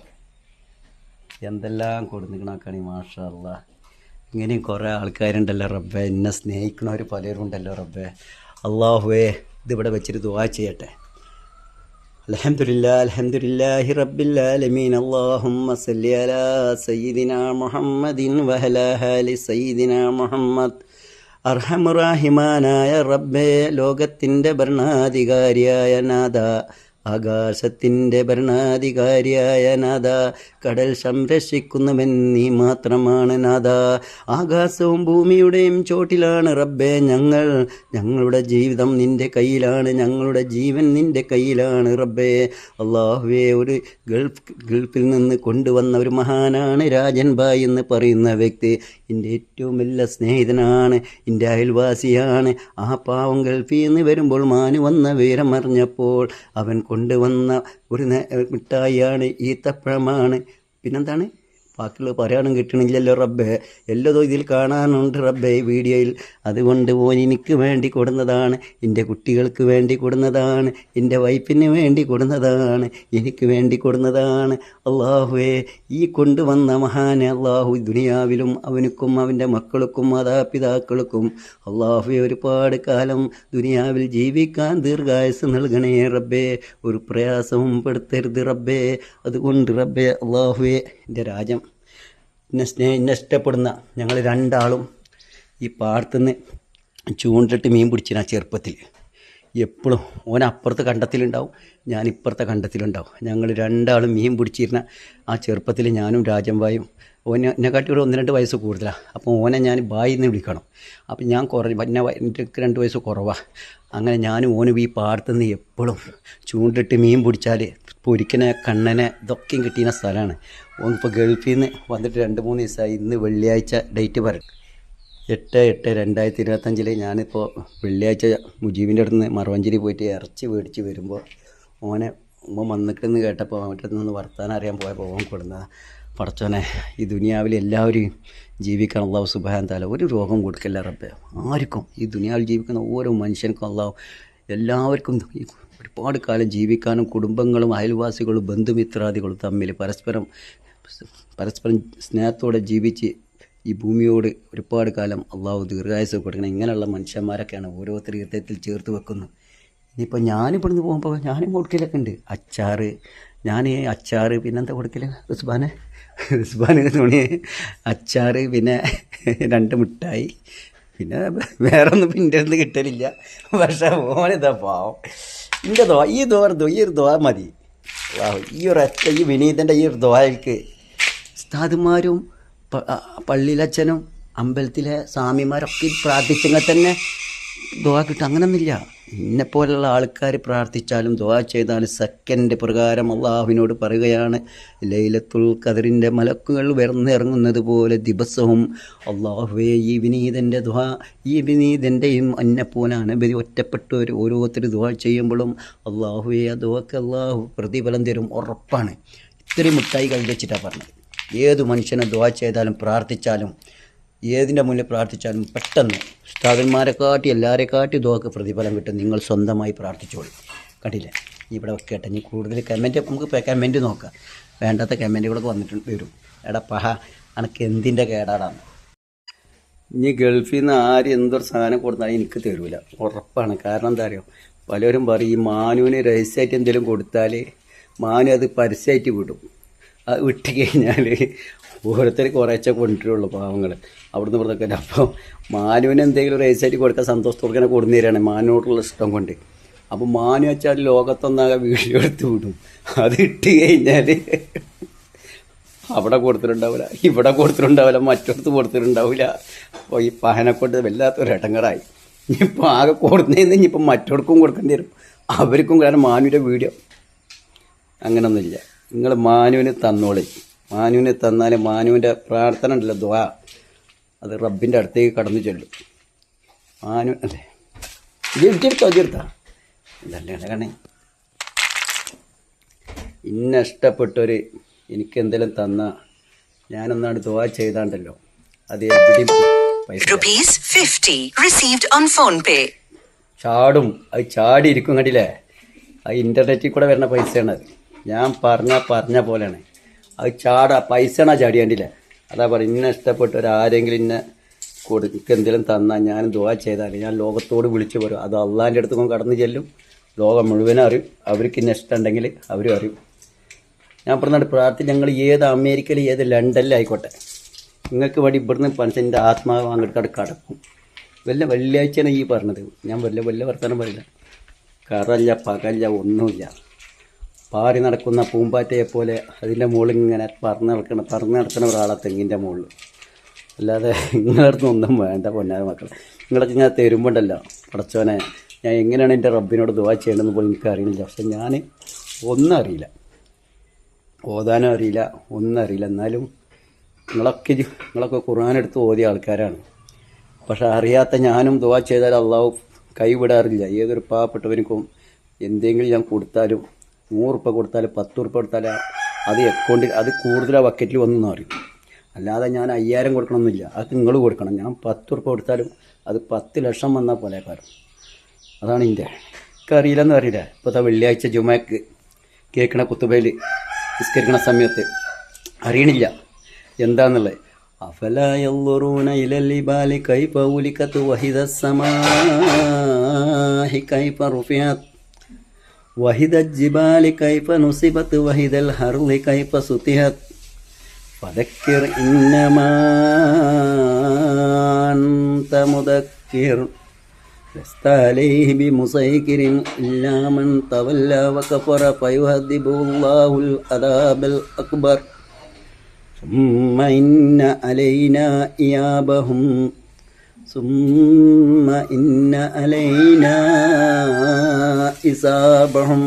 എന്തെല്ലാം കൊടുന്നിക്കണക്കാണ് ഈ മാഷല്ല ഇങ്ങനെയും കുറേ ആൾക്കാരുണ്ടല്ലോ റബ്ബെ. എന്നെ സ്നേഹിക്കണവർ പലരും ഉണ്ടല്ലോ റബ്ബെ. അള്ളാഹുവേ ഇതിവിടെ വെച്ചിട്ട് ദുവാ ചെയ്യട്ടെ. അൽഹംദുലില്ലാ അൽഹംദുലില്ലാഹി റബ്ബിൽ ആലമീൻ. അല്ലാഹുമ്മ صل അലാ സയ്യിദിനാ മുഹമ്മദിൻ وعلى ആലി സയ്യിദിനാ മുഹമ്മദ്. അർഹമുറാഹിമാനായ റബ്ബേ ലോകത്തിന്റെ ഭരണാധികാരിയായ നാഥ ആകാശത്തിന്റെ ഭരണാധികാരിയായ നാഥ കടൽ സംരക്ഷിക്കുന്നവൻ നീ മാത്രമാണ് നാഥ. ആകാശവും ഭൂമിയുടെയും ചോട്ടിലാണ് റബ്ബേ ഞങ്ങൾ. ഞങ്ങളുടെ ജീവിതം നിന്റെ കയ്യിലാണ്. ഞങ്ങളുടെ ജീവൻ നിന്റെ കയ്യിലാണ് റബ്ബേ. അള്ളാഹുവേ ഒരു ഗൾഫ് ഗൾഫിൽ നിന്ന് കൊണ്ടുവന്ന ഒരു മഹാനാണ് രാജൻ ബായ് എന്ന് പറയുന്ന വ്യക്തി എന്റെ ഏറ്റവും വലിയ സ്നേഹിതനാണ്. എന്റെ അയൽവാസിയാണ്. ആ പാവം ഗൾഫിൽ നിന്ന് വരുമ്പോൾ മാനു വന്ന വീരമറിഞ്ഞപ്പോൾ അവൻ കൊണ്ടുവന്ന ഒരു മിഠായിയാണ് ഈത്തപ്പഴമാണ്. പിന്നെന്താണ്? ബാക്കിയുള്ളത് പറയാനും കിട്ടണില്ലല്ലോ റബ്ബേ. എല്ലതും ഇതിൽ കാണാനുണ്ട് റബ്ബേ ഈ വീഡിയോയിൽ. അതുകൊണ്ട് ഓൻ എനിക്ക് വേണ്ടി കൊടുന്നതാണ്. എന്റെ കുട്ടികൾക്ക് വേണ്ടി കൊടുന്നതാണ്. എന്റെ വൈഫിന് വേണ്ടി കൊടുന്നതാണ്. എനിക്ക് വേണ്ടി കൊടുന്നതാണ്. അള്ളാഹുവേ ഈ കൊണ്ടുവന്ന മഹാനെ അള്ളാഹു ദുനിയാവിലും അവനുക്കും അവന്റെ മക്കൾക്കും മാതാപിതാക്കൾക്കും അള്ളാഹുവെ ഒരുപാട് കാലം ദുനിയാവിൽ ജീവിക്കാൻ ദീർഘായുസ് നൽകണേ റബ്ബേ. ഒരു പ്രയാസവും പെടുത്തരുത് റബ്ബേ. അതുകൊണ്ട് റബ്ബേ അള്ളാഹുവെ എന്റെ രാജ്യം എന്നെ സ്നേഹ എന്നെ ഇഷ്ടപ്പെടുന്ന ഞങ്ങൾ രണ്ടാളും ഈ പാടത്തുനിന്ന് ചൂണ്ടിട്ട് മീൻ പിടിച്ചിന് ആ ചെറുപ്പത്തിൽ എപ്പോഴും ഓൻ അപ്പുറത്തെ കണ്ടത്തിലുണ്ടാവും ഞാൻ ഇപ്പുറത്തെ കണ്ടത്തിലുണ്ടാവും. ഞങ്ങൾ രണ്ടാളും മീൻ പിടിച്ചിരുന്ന ആ ചെറുപ്പത്തിൽ ഞാനും രാജംബായും ഓനെ എന്നെക്കാട്ടി ഒരു ഒന്ന് രണ്ട് വയസ്സ് കൂടുതലാണ് അപ്പോൾ ഓനെ ഞാൻ ബായി എന്ന് വിളിക്കണം. അപ്പം ഞാൻ കുറഞ്ഞ എന്നെ വ- എനിക്ക് രണ്ട് വയസ്സ് കുറവാണ് അങ്ങനെ ഞാനും ഓനും ഈ പാടത്തുനിന്ന് എപ്പോഴും ചൂണ്ടിട്ട് മീൻ പിടിച്ചാൽ പൊരിക്കനെ കണ്ണനെ ഇതൊക്കെയും കിട്ടിയ സ്ഥലമാണ്. ഇപ്പോൾ ഗൾഫിൽ നിന്ന് വന്നിട്ട് രണ്ട് മൂന്ന് ദിവസമായി ഇന്ന് വെള്ളിയാഴ്ച ഡേറ്റ് പറയും. എട്ട് എട്ട് രണ്ടായിരത്തി ഇരുപത്തഞ്ചിൽ ഞാനിപ്പോൾ വെള്ളിയാഴ്ച മുജീബിന്റെ അടുത്ത് നിന്ന് മറവഞ്ചേരി പോയിട്ട് ഇറച്ചി മേടിച്ച് വരുമ്പോൾ ഓനെ ഉമ്മ വന്നിട്ടെന്ന് കേട്ടപ്പോൾ അവന്റെ നിന്ന് വർത്താനം അറിയാൻ പോയപ്പോൾ ഓൻ കൊടുന്ന പടച്ചോനെ ഈ ദുനിയാവിൽ എല്ലാവരും ജീവിക്കാൻ അള്ളാഹു സുബാൻ താല ഒരു രോഗം കൊടുക്കില്ല റബ്ബെ. ആർക്കും ഈ ദുനിയാവിൽ ജീവിക്കുന്ന ഓരോ മനുഷ്യർക്കും അള്ളാഹു എല്ലാവർക്കും ഒരുപാട് കാലം ജീവിക്കാനും കുടുംബങ്ങളും അയൽവാസികളും ബന്ധുമിത്രാദികളും തമ്മിൽ പരസ്പരം പരസ്പരം സ്നേഹത്തോടെ ജീവിച്ച് ഈ ഭൂമിയോട് ഒരുപാട് കാലം അള്ളാഹു ദീർഘായുസ് കൊടുക്കണം ഇങ്ങനെയുള്ള മനുഷ്യന്മാരൊക്കെയാണ് ഓരോരുത്തർ ഹൃദയത്തിൽ ചേർത്ത് വെക്കുന്നത് ഇനിയിപ്പോൾ ഞാനിവിടുന്ന് പോകുമ്പോൾ ഞാനും കൊടുക്കലൊക്കെ ഉണ്ട്. അച്ചാറ് ഞാൻ അച്ചാറ് പിന്നെന്താ കൊടുക്കൽ ഉസ്ബാനെ റിസ്ബാന് തുണി അച്ചാറ് പിന്നെ രണ്ട് മിഠായി പിന്നെ വേറൊന്നും പിന്നെ ഒന്നും കിട്ടലില്ല. പക്ഷേ ഓനെന്താ പാവം. എന്റെ ദോ ഈ ദോ ദോ ഈ ഒരു ദോ മതി. ഈ ഒരു അച്ഛ ഈ വിനീതന്റെ ഈ ഒരു ദോയക്ക് ഉസ്താദുമാരും പള്ളിയിലച്ഛനും അമ്പലത്തിലെ സ്വാമിമാരൊക്കെ പ്രാർത്ഥിച്ചെങ്കിൽ തന്നെ ദുവാ കിട്ടും. അങ്ങനൊന്നുമില്ല. എന്നെപ്പോലുള്ള ആൾക്കാർ പ്രാർത്ഥിച്ചാലും ദുവാ ചെയ്താലും സെക്കൻഡ് പ്രകാരം അള്ളാഹുവിനോട് പറയുകയാണ് ലൈലത്തുൽ ഖദറിന്റെ മലക്കുകൾ വരുന്നിറങ്ങുന്നത് പോലെ ദിവസവും അള്ളാഹുവേ ഈ വിനീതന്റെ ദുവാ ഈ വിനീതന്റെയും എന്നെപ്പോലെ അനവധി ഒരു ഓരോരുത്തർ ദുവാ ചെയ്യുമ്പോഴും അള്ളാഹുവേ ആ ദുവാക്ക് അള്ളാഹു പ്രതിഫലം തരും ഉറപ്പാണ്. ഇത്രയും മുട്ടായി കൈ വെച്ചിട്ടാണ് പറഞ്ഞത്. ഏത് മനുഷ്യനെ ദുവാ ചെയ്താലും പ്രാർത്ഥിച്ചാലും ഏതിന്റെ മുന്നിൽ പ്രാർത്ഥിച്ചാലും പെട്ടെന്ന് ഉസ്താദന്മാരെ കാട്ടി ദുവാക്ക് പ്രതിഫലം കിട്ടും. നിങ്ങൾ സ്വന്തമായി പ്രാർത്ഥിച്ചോളൂ. കണ്ടില്ലേ? ഇവിടെ കേട്ടെ ഇനി കൂടുതൽ കമന്റ് നമുക്ക് കമന്റ് നോക്കാം. വേണ്ടാത്ത കമന്റുകളൊക്കെ വന്നിട്ടുണ്ട് വരും. എടാ പഹ അനക്ക് എന്തിന്റെ കേടാടാണ് ഇനി ഗൾഫിൽ നിന്ന് ആര് എന്തൊരു സാധനം കൊടുത്താലും എനിക്ക് തരൂല. ഉറപ്പാണ്. കാരണം എന്താ അറിയോ? പലരും പറയും ഈ മാനുവിന് രഹസ്യമായിട്ട് എന്തെങ്കിലും കൊടുത്താൽ മാനു അത് പരസ്യമായിട്ട് വിടും. അത് വിട്ട് കഴിഞ്ഞാൽ ഓരോരുത്തർ കുറേശ്ശെ കൊണ്ടിട്ടുള്ളൂ പാവങ്ങൾ അവിടുന്ന് ഇവിടുന്നൊക്കെ അപ്പോൾ മാനുവിന് എന്തെങ്കിലും ഒരു രഹസ്യമായിട്ട് കൊടുക്കാൻ സന്തോഷത്തോടെ കൊടുന്നു കൊടുന്നേരാണ് മാനുവിനോടുള്ള ഇഷ്ടം കൊണ്ട്. അപ്പം മാനു വെച്ചാൽ ലോകത്തൊന്നാകെ വീഡിയോ എടുത്ത് വിടും. അത് ഇട്ട് കഴിഞ്ഞാൽ അവിടെ കൊടുത്തിട്ടുണ്ടാവില്ല ഇവിടെ കൊടുത്തിട്ടുണ്ടാവില്ല മറ്റടുത്ത് കൊടുത്തിട്ടുണ്ടാവില്ല. അപ്പോൾ ഈ പഹനെ കൊണ്ട് വല്ലാത്തൊരു ഇടങ്ങറായി. ഇനിയിപ്പോൾ ആകെ കൊടുക്കുന്നതിന് ഇനിയിപ്പോൾ മറ്റോടക്കും കൊടുക്കേണ്ടി വരും. അവർക്കും കാരണം മാനുവിന്റെ വീഡിയോ. അങ്ങനൊന്നുമില്ല. നിങ്ങൾ മാനുവിന് തന്നോളി. മാനുവിന് തന്നാൽ മാനുവിന്റെ പ്രാർത്ഥന ഉണ്ടല്ലോ ദ്വാ അത് റബ്ബിന്റെ അടുത്തേക്ക് കടന്നു ചെല്ലും. മാനു അല്ലേ ജീവിച്ചിരുത്തോ ജീർത്താ ഇതല്ലേ കണേ ഇന്ന ഇഷ്ടപ്പെട്ടൊരു എനിക്ക് എന്തെങ്കിലും തന്ന ഞാനൊന്നാണ് ദുവാ ചെയ്താണ്ടല്ലോ. അത് എവിടെയും പൈസ Rupees 50 received on phone pay. ചാടും. അത് ചാടി ഇരിക്കും കണ്ടില്ലേ? ആ ഇന്റർനെറ്റിൽ കൂടെ വരുന്ന പൈസയാണ് അത്. ഞാൻ പറഞ്ഞ പറഞ്ഞ പോലെയാണ്. അത് ചാട പൈസയാണ് ചാടിയാണ്ടില്ല? അതാ പറ ഇന്നെ ഇഷ്ടപ്പെട്ട ഒരാരെങ്കിലും ഇന്നെ കൊടുക്ക് എന്തെങ്കിലും തന്നാൽ ഞാൻ ദുവാ ചെയ്താൽ ഞാൻ ലോകത്തോട് വിളിച്ചു പോരും അത് അള്ളാന്റെ അടുത്ത് കടന്നു ചെല്ലും. ലോകം മുഴുവനും അറിയും. അവർക്ക് ഇന്ന ഇഷ്ടമുണ്ടെങ്കിൽ അവരും അറിയും. ഞാൻ പറഞ്ഞിട്ട് പ്രാർത്ഥന ഞങ്ങൾ ഏത് അമേരിക്കയിൽ ഏത് ലണ്ടനിലായിക്കോട്ടെ നിങ്ങൾക്ക് വേണ്ടി ഇവിടുന്ന് പണിച്ചെന്റെ ആത്മാവ് അങ്ങോട്ട് കടക്കും. വല്ല വെള്ളിയാഴ്ചയാണ് ഈ പറഞ്ഞത്. ഞാൻ വല്ല വല്ല വർത്തമാനം പറയില്ല. കറല്ല പകല്ല ഒന്നുമില്ല. പാറി നടക്കുന്ന പൂമ്പാറ്റയെ പോലെ അതിന്റെ മുകളിൽ ഇങ്ങനെ പറന്ന് നടക്കണം പറന്ന് നടക്കുന്ന ഒരാളെ തെങ്ങിന്റെ മുകളിൽ. അല്ലാതെ നിങ്ങളടുത്ത് ഒന്നും വേണ്ട പൊന്നാര മക്കൾ നിങ്ങളൊക്കെ ഇങ്ങനെ തരുമ്പോണ്ടല്ലോ. പടച്ചോനെ ഞാൻ എങ്ങനെയാണ് എന്റെ റബ്ബിനോട് ദുവാ ചെയ്യേണ്ടതെന്ന് പോലും എനിക്ക് പക്ഷെ ഞാൻ ഒന്നും അറിയില്ല. ഓതാനും അറിയില്ല ഒന്നും അറിയില്ല. എന്നാലും നിങ്ങളൊക്കെ നിങ്ങളൊക്കെ ഖുർആൻ എടുത്ത് ഓതിയ ആൾക്കാരാണ്. പക്ഷെ അറിയാത്ത ഞാനും ദുവാ ചെയ്താൽ അള്ളാഹു കൈവിടാറില്ല. ഏതൊരു പാവപ്പെട്ടവനിക്കും എന്തെങ്കിലും ഞാൻ കൊടുത്താലും നൂറുപ്പ കൊടുത്താലും പത്ത് ഉറുപ്പ കൊടുത്താലും അത് അക്കൗണ്ടിൽ അത് കൂടുതൽ ആ ബക്കറ്റിൽ വന്നു അറിയും അല്ലാതെ ഞാൻ അയ്യായിരം കൊടുക്കണമെന്നില്ല അത് നിങ്ങൾ കൊടുക്കണം ഞാൻ പത്ത് ഉറുപ്പ കൊടുത്താലും അത് പത്ത് ലക്ഷം വന്നാൽ പോലെ കാര്യം അതാണ് എൻ്റെ എനിക്ക് അറിയില്ലെന്ന് അറിയില്ല ഇപ്പോഴത്തെ വെള്ളിയാഴ്ച ജുമാക്ക് കേൾക്കണ കുത്തുബയിൽ നിസ്കരിക്കണ സമയത്ത് അറിയണില്ല എന്താന്നുള്ളത് أفلا ينظرون إلى الجبال كيف ولكت وهذا السماء كيف رفعت وهذا الجبال كيف نصبت وهذا الأرض كيف سطحت فذكر إنما أنت مذكر لست عليه بمسيكر إلا من تولى وكفر فيهذبه الله العذاب الأكبر ثم إن علينا إيابهم ثم إن علينا ഇസാബഹം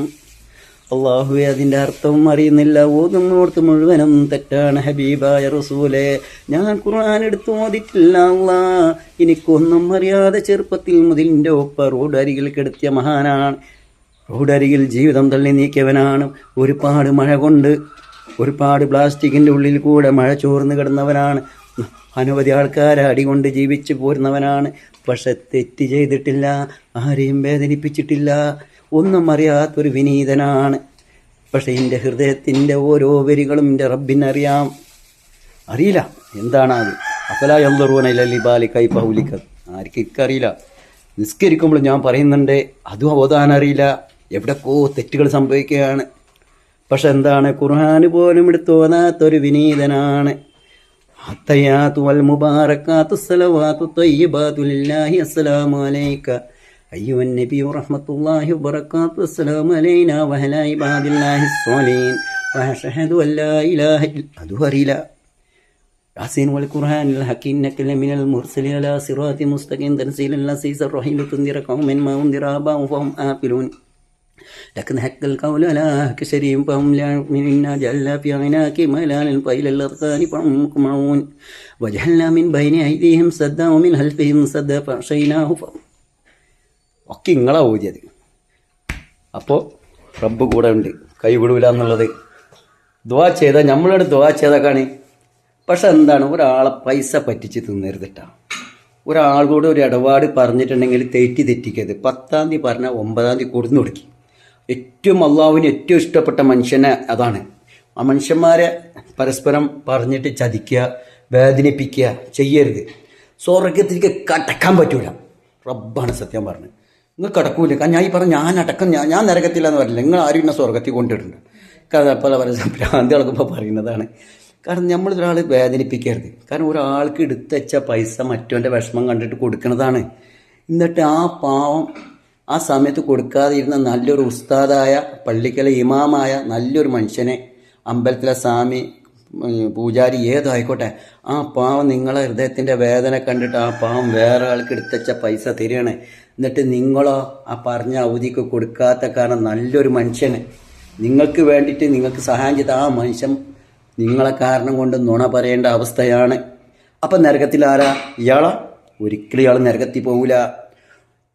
അള്ളാഹുവെ അതിൻ്റെ അർത്ഥവും അറിയുന്നില്ല ഓതുന്നോടത്ത് മുഴുവനും തെറ്റാണ് ഹബീബായ റസൂലെ ഞാൻ ഖുർആൻ എടുത്ത് ഓതിട്ടില്ല അല്ലാ എനിക്കൊന്നും അറിയാതെ ചെറുപ്പത്തിൽ മുതൽ എൻ്റെ ഒപ്പ റോഡ് അരികിൽ കിടത്തിയ മഹാനാണ് റോഡരികിൽ ജീവിതം തള്ളി നീക്കിയവനാണ് ഒരുപാട് മഴ കൊണ്ട് ഒരുപാട് പ്ലാസ്റ്റിക്കിൻ്റെ ഉള്ളിൽ കൂടെ മഴ ചോർന്ന് കിടന്നവനാണ് അനവധി ആൾക്കാർ അടികൊണ്ട് ജീവിച്ചു പോരുന്നവനാണ്. പക്ഷെ തെറ്റ് ചെയ്തിട്ടില്ല ആരെയും വേദനിപ്പിച്ചിട്ടില്ല ഒന്നും അറിയാത്തൊരു വിനീതനാണ്. പക്ഷെ എന്റെ ഹൃദയത്തിന്റെ ഓരോ വരികളും എന്റെ റബ്ബിനറിയാം. അറിയില്ല എന്താണ് അത് അഫല ലല്ലി ബാലി കൈ പൗലിക്ക ആർക്കും ഇക്കറിയില്ല നിസ്കരിക്കുമ്പോൾ ഞാൻ പറയുന്നുണ്ട് അതും ഓതാൻ അറിയില്ല. എവിടെക്കോ തെറ്റുകൾ സംഭവിക്കുകയാണ്. പക്ഷെ എന്താണ്? ഖുർഹാന് പോലും എടുത്തോന്നാത്തൊരു വിനീതനാണ്. التحيات والمباركات الصلوات الطيبات لله السلام عليك. أيها النبي ورحمة الله وبركاته. السلام علينا وعلى عباد الله الصالحين. وأشهد أن لا إله إلا أدو هريلا ياسين والقرآن الحكيم إنك لمن المرسلين على صراط مستقيم. تنزيل العزيز الرحيم. تنذر قوم ما أنذر آباؤهم فهم آكلون. لكن حق القول على كسرهم فهم لا يؤمنون جعلنا في عناك ملالا طيل الأرقان فهم مقمعون وجعلنا من بين أيديهم سدا ومن خلفهم سدا فأغشيناه فهم ഒക്കെ ഇങ്ങളാ ഊതിയത് അപ്പോൾ റബ്ബ് കൂടെ ഉണ്ട് കൈ വിടൂല എന്നുള്ളത് ദുവാ ചെയ്താൽ നമ്മളോട് ദുവാ ചെയ്താക്കാണ് പക്ഷെ എന്താണ് ഒരാളെ പൈസ പറ്റിച്ച് തിന്നരുതിട്ടാ ഒരാളോട് ഒരു ഇടപാട് പറഞ്ഞിട്ടുണ്ടെങ്കിൽ തെറ്റി തെറ്റിക്കരുത് പത്താം തീയതി പറഞ്ഞാൽ ഒമ്പതാം തീയതി കൊടുന്നു കൊടുക്കി ഏറ്റവും അള്ളാഹുവിന് ഏറ്റവും ഇഷ്ടപ്പെട്ട മനുഷ്യനെ അതാണ്. ആ മനുഷ്യന്മാരെ പരസ്പരം പറഞ്ഞിട്ട് ചതിക്കുക വേദനിപ്പിക്കുക ചെയ്യരുത്. സ്വർഗത്തിലേക്ക് കടക്കാൻ പറ്റൂല. റബ്ബാണ് സത്യം പറഞ്ഞത്. നിങ്ങൾ കടക്കൂല. കാരണം ഞാൻ ഈ പറഞ്ഞ ഞാൻ അടക്കം ഞാൻ ഞാൻ നരകത്തില്ല എന്ന് പറഞ്ഞില്ല. നിങ്ങൾ ആരും എന്നെ സ്വർഗത്തിൽ കൊണ്ടിട്ടുണ്ട് കാരണം പല പല ഭ്രാന്തി നടക്കുമ്പോൾ പറയുന്നതാണ്. കാരണം നമ്മൾ ഒരാൾ വേദനിപ്പിക്കരുത്. കാരണം ഒരാൾക്ക് എടുത്തുവച്ച പൈസ മറ്റവന്റെ വിഷമം കണ്ടിട്ട് കൊടുക്കുന്നതാണ്. എന്നിട്ട് ആ പാവം ആ സമയത്ത് കൊടുക്കാതിരുന്ന നല്ലൊരു ഉസ്താദായ പള്ളിക്കലെ ഇമാമായ നല്ലൊരു മനുഷ്യനെ അമ്പലത്തിലെ സ്വാമി പൂജാരി ഏതായിക്കോട്ടെ ആ പാവം നിങ്ങളെ ഹൃദയത്തിന്റെ വേദന കണ്ടിട്ട് ആ പാവം വേറെ ആൾക്ക് എടുത്തച്ച പൈസ തരികയാണ്. എന്നിട്ട് നിങ്ങളോ ആ പറഞ്ഞ അവധിക്ക് കൊടുക്കാത്ത കാരണം നല്ലൊരു മനുഷ്യന്. നിങ്ങൾക്ക് വേണ്ടിയിട്ട് നിങ്ങൾക്ക് സഹായം ചെയ്ത ആ മനുഷ്യൻ നിങ്ങളെ കാരണം കൊണ്ട് നുണ പറയേണ്ട അവസ്ഥയാണ്. അപ്പം നരകത്തിൽ ആരാ? ഇയാളാ? ഒരിക്കലും ഇയാൾ നരകത്തിൽ പോകില്ല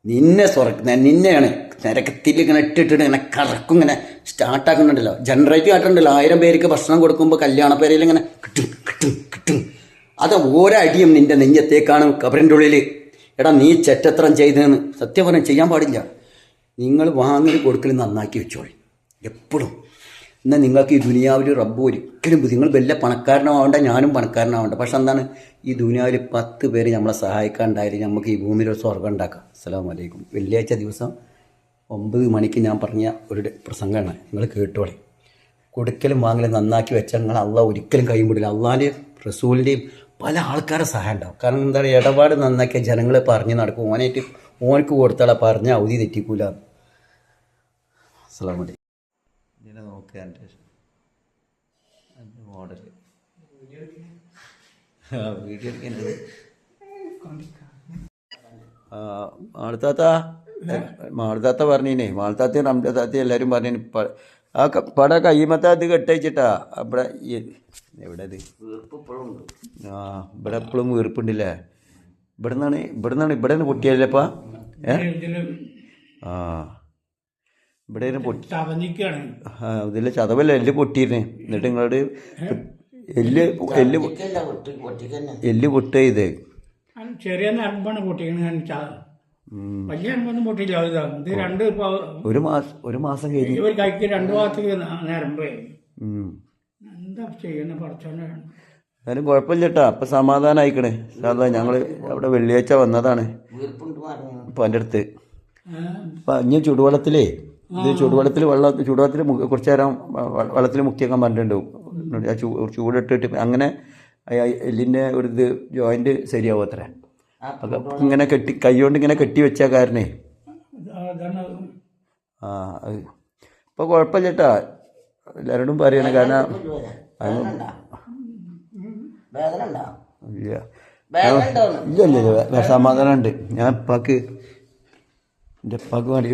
നിന്നെ സ്വർഗ നിന്നെയാണ് നരകത്തിൽ ഇങ്ങനെ ഇട്ടിട്ട് ഇങ്ങനെ കറക്കും ഇങ്ങനെ സ്റ്റാർട്ടാക്കുന്നുണ്ടല്ലോ ജനറേറ്റ് കാട്ടുണ്ടല്ലോ ആയിരം പേർക്ക് ഭക്ഷണം കൊടുക്കുമ്പോൾ കല്യാണ പേരയിൽ ഇങ്ങനെ കിട്ടും കിട്ടും കിട്ടും. അത് ഒരടിയും നിന്റെ നെഞ്ചത്തേക്കാണ് കബറിന്റെ ഉള്ളിൽ എടാ നീ ചെറ്റത്രം ചെയ്തതെന്ന് സത്യം പറഞ്ഞാൽ ചെയ്യാൻ പാടില്ല. നിങ്ങൾ വാങ്ങി കൊടുക്കൽ നന്നാക്കി വെച്ചോളി. എപ്പോഴും എന്നാൽ നിങ്ങൾക്ക് ഈ ദുനിയാവിൽ റബ്ബ് ഒരിക്കലും നിങ്ങൾ വലിയ പണക്കാരനാവണ്ട ഞാനും പണക്കാരനാവണ്ട. പക്ഷെ എന്താണ്? ഈ ദുനിയാവിൽ പത്ത് പേര് നമ്മളെ സഹായിക്കാണ്ടായാലും നമുക്ക് ഈ ഭൂമിയിൽ ഒരു സ്വർഗം ഉണ്ടാക്കാം. അസ്സാം വലൈക്കും വെള്ളിയാഴ്ച ദിവസം ഒമ്പത് മണിക്ക് ഞാൻ പറഞ്ഞ ഒരു പ്രസംഗമാണ്. നിങ്ങൾ കേട്ടോളെ. കൊടുക്കലും വാങ്ങലും നന്നാക്കി വെച്ചാൽ നിങ്ങൾ അള്ളാഹ് ഒരിക്കലും കൈമുടില്ല അള്ളാഹിന്റെയും റസൂലിന്റെയും പല ആൾക്കാരെ സഹായം ഉണ്ടാവും. കാരണം എന്താ പറയുക ഇടപാട് നന്നാക്കിയ ജനങ്ങൾ പറഞ്ഞ് നടക്കും. ഓനായിട്ട് ഓനക്ക് കൊടുത്താളെ പറഞ്ഞ അവധി തെറ്റിക്കൂല. അസ്സാം ഇതിനെ നോക്കുകയാണ് ശേഷം അതിന്റെ മോഡൽ വീഡിയോ എടുക്കേണ്ടത് മാളത്താത്ത മാളത്താത്ത പറഞ്ഞീനെ. മാളത്താത്തയും റംജത്താത്തയും എല്ലാവരും പറഞ്ഞു ആ പട കയ്യുമത്ത അത് കെട്ടയച്ചിട്ടാ. അവിടെ എവിടെ ഇത്? ആ ഇവിടെ എപ്പോഴും വീർപ്പുണ്ടല്ലേ? ഇവിടെ നിന്നാണ് ഇവിടെ നിന്നാണ് ഇവിടെ നിന്ന് പൊട്ടിയല്ലേപ്പാ ഏ? ആ. ഇവിടെ പൊട്ടി ഇതിൽ ചതവല്ല എല്ല് പൊട്ടിയിരുന്നേ. എന്നിട്ട് നിങ്ങളോട് എല്ല് എല്ല് എല്ല് പൊട്ട ഇത് ചെറിയ നരമ്പാണ് പൊട്ടിക്കണ വലിയ നരമ്പൊന്നും പൊട്ടിയില്ല ഇതാ. രണ്ട് ഒരു മാസം ഒരു മാസം കഴിഞ്ഞ്. ഒരു കൈക്ക് രണ്ട് മാസത്തേക്ക് നരമ്പ്. എന്താ ചെയ്യുന്ന പറച്ചോനെ എന്നാലും കുഴപ്പമില്ല കേട്ടാ അപ്പം സമാധാനമായിക്കണേ സാധാ ഞങ്ങൾ അവിടെ വെള്ളിയാഴ്ച വന്നതാണ്. അപ്പം എന്റെ അടുത്ത് അപ്പം ഇനി ചുടുവെള്ളത്തിലേ ഇത് ചൂടുവെള്ളത്തിൽ വെള്ളം ചൂടുവെള്ളത്തിൽ കുറച്ച് നേരം വെള്ളത്തിൽ മുക്കിയേക്കാൻ പറഞ്ഞിട്ടുണ്ട് ചൂടിട്ടിട്ട് അങ്ങനെ എല്ലിന്റെ ഒരു ഇത് ജോയിന്റ് ശരിയാവും അത്ര. അപ്പം ഇങ്ങനെ കെട്ടി കൈകൊണ്ട് ഇങ്ങനെ കെട്ടി വെച്ച കാരണേ. ആ ഇപ്പോൾ കുഴപ്പമില്ല ചേട്ടാ എല്ലാവരോടും പറയണം കാരണം ഇല്ല. ഇല്ല ഇല്ല സമാധാനമുണ്ട് സമാധാനം ഞാൻ ഇപ്പാക്ക് എന്റെ ഉപ്പാക്ക് വേണ്ടി